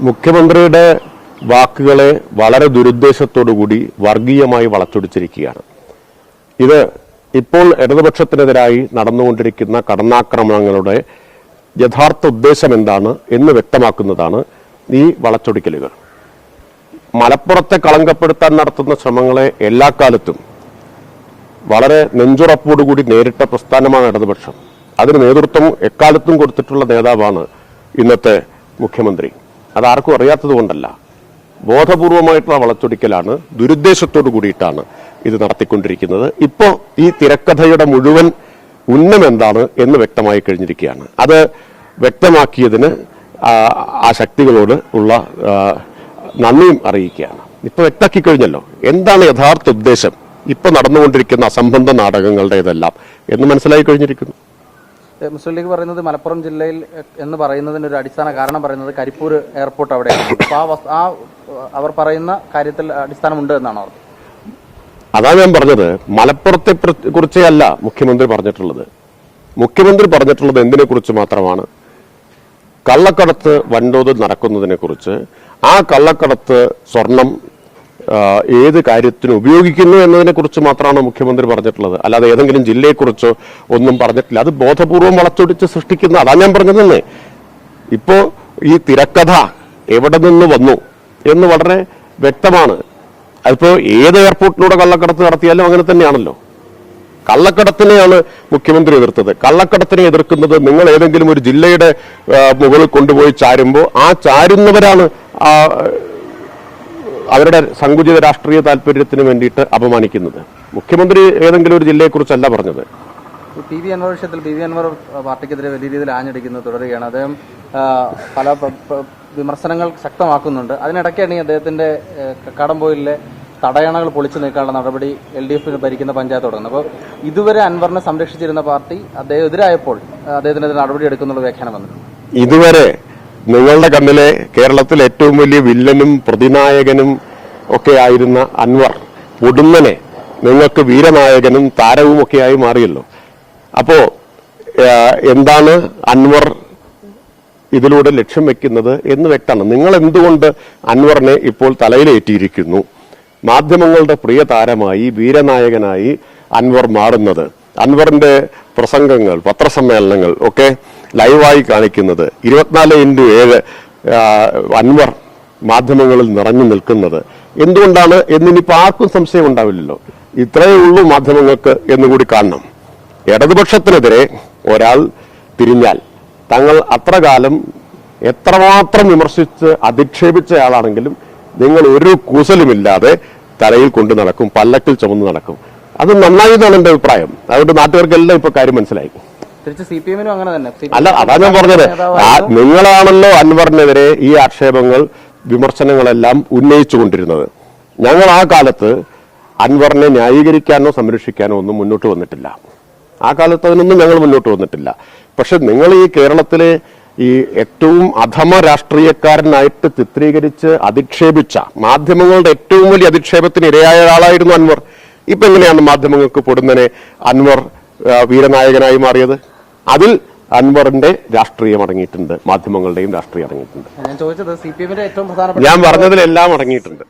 മുഖ്യമന്ത്രിയുടെ വാക്കുകളെ വളരെ ദുരുദ്ദേശത്തോടുകൂടി വർഗീയമായി വളച്ചൊടിച്ചിരിക്കുകയാണ്. ഇത് ഇപ്പോൾ ഇടതുപക്ഷത്തിനെതിരായി നടന്നുകൊണ്ടിരിക്കുന്ന കടന്നാക്രമണങ്ങളുടെ യഥാർത്ഥ ഉദ്ദേശം എന്താണ് എന്ന് വ്യക്തമാക്കുന്നതാണ് ഈ വളച്ചൊടിക്കലുകൾ. മലപ്പുറത്തെ കളങ്കപ്പെടുത്താൻ നടത്തുന്ന ശ്രമങ്ങളെ എല്ലാ കാലത്തും വളരെ നെഞ്ചുറപ്പോടുകൂടി നേരിട്ട പ്രസ്ഥാനമാണ് ഇടതുപക്ഷം. അതിന് നേതൃത്വം എക്കാലത്തും കൊടുത്തിട്ടുള്ള നേതാവാണ് ഇന്നത്തെ മുഖ്യമന്ത്രി. അതാർക്കും അറിയാത്തത് കൊണ്ടല്ല. ബോധപൂർവമായിട്ടുള്ള വളച്ചൊടിക്കലാണ് ദുരുദ്ദേശത്തോടു കൂടിയിട്ടാണ് ഇത് നടത്തിക്കൊണ്ടിരിക്കുന്നത്. ഇപ്പോൾ ഈ തിരക്കഥയുടെ മുഴുവൻ ഉന്നം എന്താണ് എന്ന് വ്യക്തമായി കഴിഞ്ഞിരിക്കുകയാണ്. അത് വ്യക്തമാക്കിയതിന് ആ, ശക്തികളോട് ഉള്ള നന്ദിയും അറിയിക്കുകയാണ്. ഇപ്പൊ വ്യക്താക്കി കഴിഞ്ഞല്ലോ എന്താണ് യഥാർത്ഥ ഉദ്ദേശം? ഇപ്പൊ നടന്നുകൊണ്ടിരിക്കുന്ന അസംബന്ധ നാടകങ്ങളുടെ ഇതെല്ലാം എന്ന് മനസ്സിലായി കഴിഞ്ഞിരിക്കുന്നു. മുസ്ലിം ലീഗ് പറയുന്നത് മലപ്പുറം ജില്ലയിൽ എന്ന് പറയുന്നതിന് ഒരു അടിസ്ഥാന കാരണം പറയുന്നത് കരിപ്പൂർ എയർപോർട്ട് അവിടെയാണ്. ആ അവർ പറയുന്ന കാര്യത്തിൽ അടിസ്ഥാനമുണ്ട് എന്നാണ് അവർ. അതാണ് ഞാൻ പറഞ്ഞത്. മലപ്പുറത്തെ കുറിച്ചേ അല്ല മുഖ്യമന്ത്രി പറഞ്ഞിട്ടുള്ളത്. മുഖ്യമന്ത്രി പറഞ്ഞിട്ടുള്ളത് എന്തിനെ കുറിച്ച് മാത്രമാണ്? കള്ളക്കടത്ത് വൻതോതിൽ നടക്കുന്നതിനെ കുറിച്ച് ആ കള്ളക്കടത്ത് സ്വർണം ഏത് കാര്യത്തിന് ഉപയോഗിക്കുന്നു എന്നതിനെ കുറിച്ച് മാത്രമാണ് മുഖ്യമന്ത്രി പറഞ്ഞിട്ടുള്ളത്. അല്ലാതെ ഏതെങ്കിലും ജില്ലയെക്കുറിച്ചോ ഒന്നും പറഞ്ഞിട്ടില്ല. അത് ബോധപൂർവം വളച്ചൊടിച്ച് സൃഷ്ടിക്കുന്ന അതാ ഞാൻ പറഞ്ഞതെന്ന്. ഇപ്പോ ഈ തിരക്കഥ എവിടെ നിന്ന് വന്നു എന്ന് വളരെ വ്യക്തമാണ്. അതിപ്പോ ഏത് എയർപോർട്ടിലൂടെ കള്ളക്കടത്ത് നടത്തിയാലും അങ്ങനെ തന്നെയാണല്ലോ. കള്ളക്കടത്തിനെയാണ് മുഖ്യമന്ത്രി എതിർത്തത്. കള്ളക്കടത്തിനെ എതിർക്കുന്നത് നിങ്ങൾ ഏതെങ്കിലും ഒരു ജില്ലയുടെ മുകളിൽ കൊണ്ടുപോയി ചാരുമ്പോൾ ആ ചാരുന്നവരാണ് അവരുടെ സങ്കുചിത രാഷ്ട്രീയ താല്പര്യത്തിന് വേണ്ടിയിട്ട് അപമാനിക്കുന്നത്. മുഖ്യമന്ത്രി ഏതെങ്കിലും ഒരു ജില്ലയെക്കുറിച്ചല്ല പറഞ്ഞത്. പി വി അൻവർ വിഷയത്തിൽ പി വി അൻവർ പാർട്ടിക്കെതിരെ വലിയ രീതിയിൽ ആഞ്ഞടിക്കുന്നത് തുടരുകയാണ്. അദ്ദേഹം പല വിമർശനങ്ങൾ ശക്തമാക്കുന്നുണ്ട്. അതിനിടയ്ക്കാണ് ഈ അദ്ദേഹത്തിന്റെ കടമ്പോയിലെ തടയണകൾ പൊളിച്ചു നീക്കാനുള്ള നടപടി എൽ ഡി എഫ് ഭരിക്കുന്ന പഞ്ചായത്ത് തുടങ്ങുന്നത്. അപ്പോൾ ഇതുവരെ അൻവറിനെ സംരക്ഷിച്ചിരുന്ന പാർട്ടി അദ്ദേഹം എതിരായപ്പോൾ അദ്ദേഹത്തിനെതിരെ നടപടി എടുക്കുന്നുള്ള വ്യാഖ്യാനം വന്നിട്ടുണ്ട്. ഇതുവരെ നിങ്ങളുടെ കണ്ണിലെ കേരളത്തിൽ ഏറ്റവും വലിയ വില്ലനും പ്രതിനായകനും ഒക്കെ ആയിരുന്ന അൻവർ ഉടുന്നനെ നിങ്ങൾക്ക് വീരനായകനും താരവും ഒക്കെയായി മാറിയല്ലോ. അപ്പോ എന്താണ് അൻവർ ഇതിലൂടെ ലക്ഷ്യം വെക്കുന്നത് എന്ന് വ്യക്തമാണ്. നിങ്ങൾ എന്തുകൊണ്ട് അൻവറിനെ ഇപ്പോൾ തലയിലേറ്റിയിരിക്കുന്നു? മാധ്യമങ്ങളുടെ പ്രിയ താരമായി വീരനായകനായി അൻവർ മാറുന്നത്. അൻവറിന്റെ പ്രസംഗങ്ങൾ പത്രസമ്മേളനങ്ങൾ ഒക്കെ ലൈവായി കാണിക്കുന്നത്. ഇരുപത്തിനാല് ഇന്റു ഏഴ് അൻവർ മാധ്യമങ്ങളിൽ നിറഞ്ഞു നിൽക്കുന്നത്. എന്തുകൊണ്ടാണ് എന്നിനിപ്പോൾ ആർക്കും സംശയം ഉണ്ടാവില്ലല്ലോ? ഇത്രയേ ഉള്ളൂ മാധ്യമങ്ങൾക്ക് എന്നുകൂടി കാണണം. ഇടതുപക്ഷത്തിനെതിരെ ഒരാൾ തിരിഞ്ഞാൽ തങ്ങൾ അത്ര കാലം എത്രമാത്രം വിമർശിച്ച് അധിക്ഷേപിച്ചയാളാണെങ്കിലും നിങ്ങൾ ഒരു കൂസലുമില്ലാതെ തലയിൽ കൊണ്ടു നടക്കും പല്ലക്കിൽ ചുമന്ന് നടക്കും. അത് നന്നായി എന്നാണ് എന്റെ അഭിപ്രായം. അതുകൊണ്ട് നാട്ടുകാർക്കെല്ലാം ഇപ്പൊ കാര്യം മനസ്സിലായി. അല്ല അതാ ഞാൻ പറഞ്ഞത്. നിങ്ങളാണല്ലോ അൻവറിനെതിരെ ഈ ആക്ഷേപങ്ങൾ വിമർശനങ്ങളെല്ലാം ഉന്നയിച്ചുകൊണ്ടിരുന്നത്. ഞങ്ങൾ ആ കാലത്ത് അൻവറിനെ ന്യായീകരിക്കാനോ സംരക്ഷിക്കാനോ ഒന്നും മുന്നോട്ട് വന്നിട്ടില്ല. ആ കാലത്ത് അതിനൊന്നും ഞങ്ങൾ മുന്നോട്ട് വന്നിട്ടില്ല. പക്ഷെ നിങ്ങൾ ഈ കേരളത്തിലെ ഈ ഏറ്റവും അധമ രാഷ്ട്രീയക്കാരനായിട്ട് ചിത്രീകരിച്ച് അധിക്ഷേപിച്ച മാധ്യമങ്ങളുടെ ഏറ്റവും വലിയ അധിക്ഷേപത്തിന് ഇരയായ ആളായിരുന്നു അൻവർ. ഇപ്പൊ എങ്ങനെയാണ് മാധ്യമങ്ങൾക്ക് പൊടുന്നനെ അൻവർ വീരനായകനായി മാറിയത്? അതിൽ അൻവറിന്റെ രാഷ്ട്രീയം അടങ്ങിയിട്ടുണ്ട് മാധ്യമങ്ങളുടെയും രാഷ്ട്രീയം അടങ്ങിയിട്ടുണ്ട്. ഞാൻ ചോദിച്ചത് സി പി എമ്മിന്റെ ഏറ്റവും പ്രധാനപ്പെട്ട ഞാൻ പറഞ്ഞതിലെല്ലാം അടങ്ങിയിട്ടുണ്ട്.